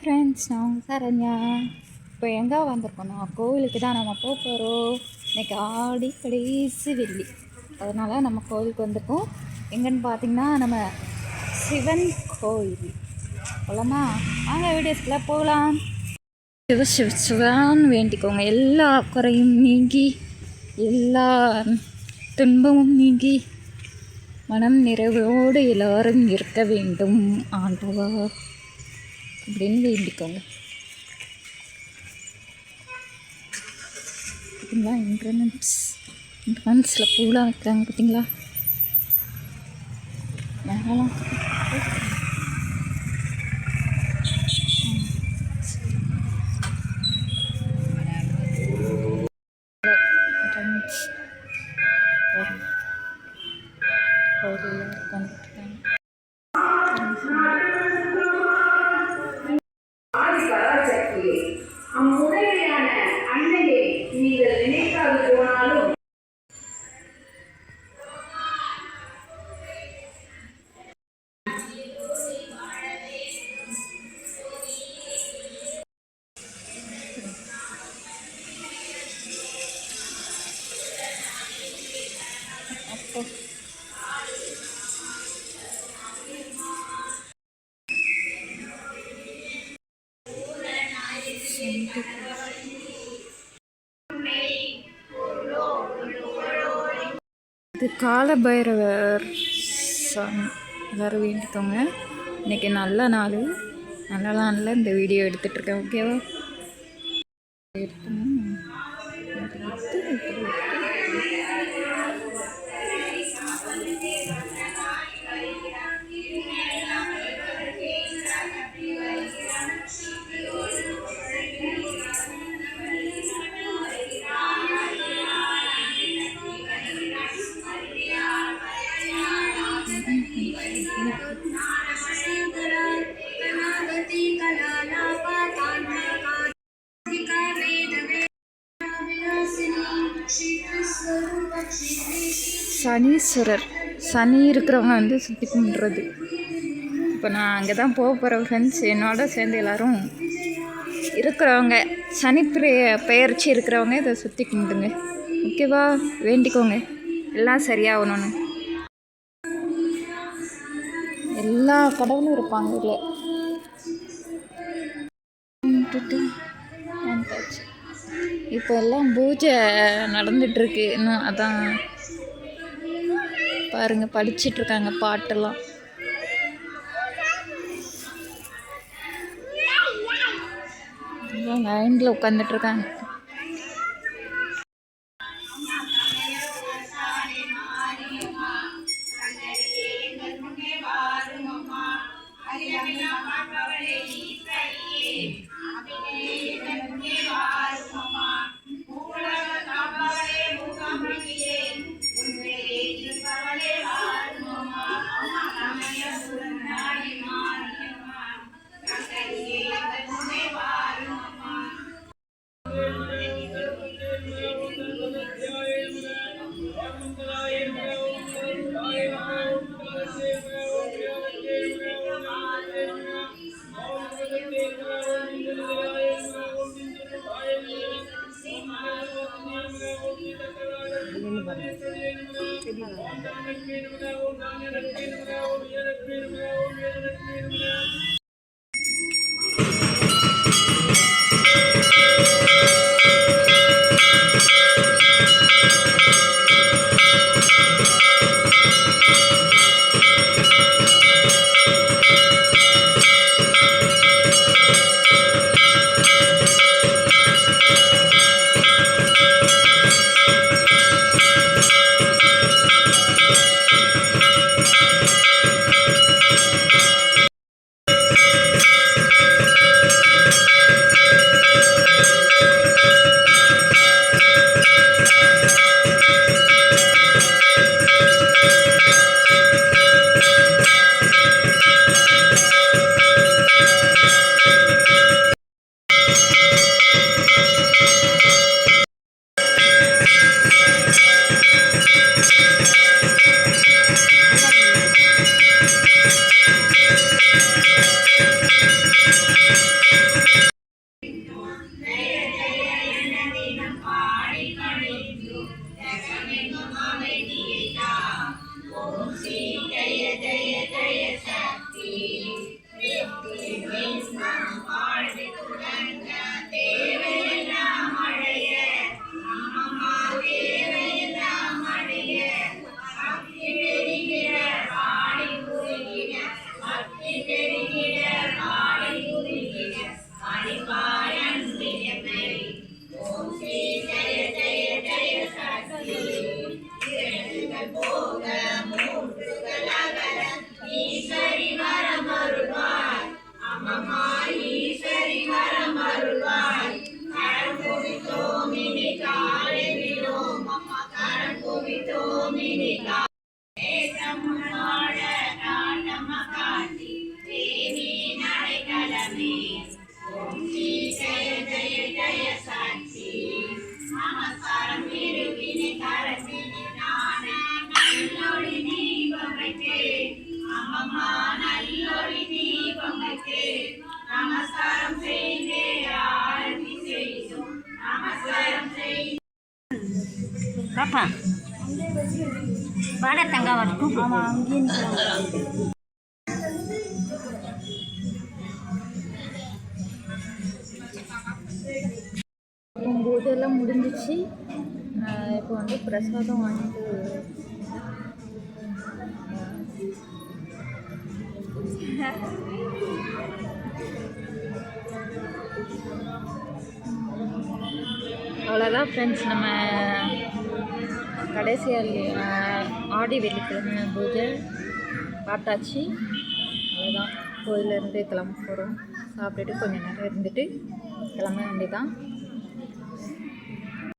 Friends நான் உங்கள் சரண்யா. இப்போ எங்கே வந்திருக்கோம்னா கோவிலுக்கு தான் நம்ம போக போகிறோம் இன்னைக்கு ஆடி கடைசி வெள்ளி. அதனால் நம்ம கோவிலுக்கு வந்திருக்கோம். எங்கன்னு பார்த்தீங்கன்னா நம்ம சிவன் கோயில். போகலாமா வாங்க வீடியோஸ்க்குள்ளே போகலாம். சிவ சிவ சிவான்னு வேண்டிக்கோங்க. எல்லா குறையும் நீங்கி எல்லா துன்பமும் நீங்கி மனம் நிறைவோடு எல்லோரும் இருக்க வேண்டும். ஆண்டவா. அப்படின்னு வேண்டிக்கோங்க. பார்த்தீங்களா இன்ட்ரன்ஸ் இன்ட்ரன்ஸில் பூலாம் வைக்கிறாங்க பார்த்தீங்களா மேலாம் entrance. கோயிலில் அப்போ இது காலபைரவர் சாமி எல்லோரும் வேண்டிக்கோங்க. இன்றைக்கி நல்ல நாள். நல்ல நாளில் இந்த வீடியோ எடுத்துட்ருக்கேன் ஓகேவா எடுத்தோம் எடுத்து எடுத்து சனீஸ்வரர் சனி இருக்கிறவங்க வந்து சுற்றி கும்பிட்றது. இப்போ நான் அங்கே தான் போக போகிறேன் ஃப்ரெண்ட்ஸ் என்னோட சேர்ந்து எல்லோரும் இருக்கிறவங்க சனி பெயர்ச்சி இருக்கிறவங்க இதை சுற்றி கும்பிடுங்க. ஓகேவா வேண்டிக்கோங்க. எல்லாம் சரியாகணும்னு. எல்லா கடவுளும் இருப்பாங்க இல்லை இப்போ எல்லாம் பூஜை நடந்துட்டுருக்கு இன்னும் அதான் பாருங்க படிச்சிட்டு இருக்காங்க பாட்டெல்லாம் லைனில் உட்காந்துட்டு Amém. பாப்பா வாடா தங்கா ஆமாம் அங்கேயும் பூஜையெல்லாம் முடிஞ்சிச்சு. இப்போ வந்து பிரசாதம் வாங்கிட்டு அவ்வளோதான் ஃப்ரெண்ட்ஸ் நம்ம கடைசியாக ஆடி வெள்ளிக்கிழமை பூஜை பார்த்தாச்சு. அவ்வளோதான் கோயிலேருந்து கிளம்ப போகிறோம் சாப்பிட்டுட்டு கொஞ்சம் நேரம் இருந்துட்டு கிளம்ப வேண்டியதான்